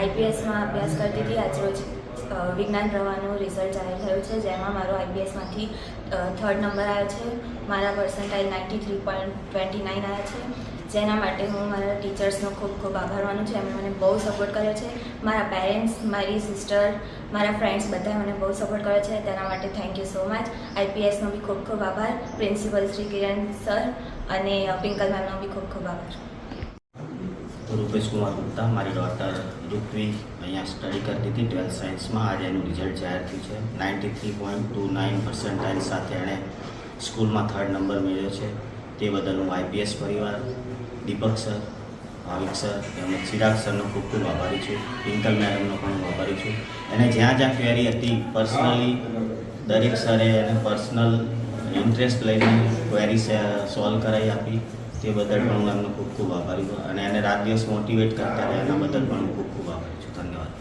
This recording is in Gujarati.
આઈપીએસમાં અભ્યાસ કરતી હતી. આજરોજ વિજ્ઞાન પ્રવાહનું રિઝલ્ટ જાહેર થયું છે, જેમાં મારો આઈપીએસમાંથી થર્ડ નંબર આવ્યો છે. મારા percentile ninety three point twenty nine આવ્યા છે. જેના માટે હું મારા ટીચર્સનો ખૂબ ખૂબ આભાર માનું છું. એમણે મને બહુ સપોર્ટ કર્યો છે. મારા પેરેન્ટ્સ મારી સિસ્ટર મારા ફ્રેન્ડ્સ બધાએ મને બહુ સપોર્ટ કર્યો છે. તેના માટે થેન્ક યુ સો મચ આઈપીએસનો બી ખૂબ ખૂબ આભાર. પ્રિન્સિપલ શ્રી કિરણ સર અને પિંકલ મેમનો બી ખૂબ ખૂબ આભાર. રૂપેશ કુમાર ગુપ્તા મારી ડોટર ઋત્વી અહીંયા સ્ટડી કરતી હતી ટ્વેલ્થ સાયન્સમાં આજે એનું રિઝલ્ટ જાહેર થયું છે. Ninety three point two nine percentile સાથે એણે સ્કૂલમાં થર્ડ નંબર મેળવ્યો છે. તે બદલ હું આઈપીએસ પરિવાર, દીપક સર ભાવિક સર તેમજ ચિરાગ સરનો ખૂબ ખૂબ આભારી છું. પિંકલ મેડમનો પણ હું આભારી છું. એને જ્યાં જ્યાં ક્વેરી હતી પર્સનલી દરેક સરે એને પર્સનલ ઇન્ટરેસ્ટ લઈને ક્વેરી સોલ્વ કરાવી આપી. તે બદલ પણ હું એમનો ખૂબ ખૂબ આભારી છું અને એને રાત દિવસ મોટિવેટ કરતા રહે એના બદલ પણ હું ખૂબ ખૂબ આભારી છું. ધન્યવાદ.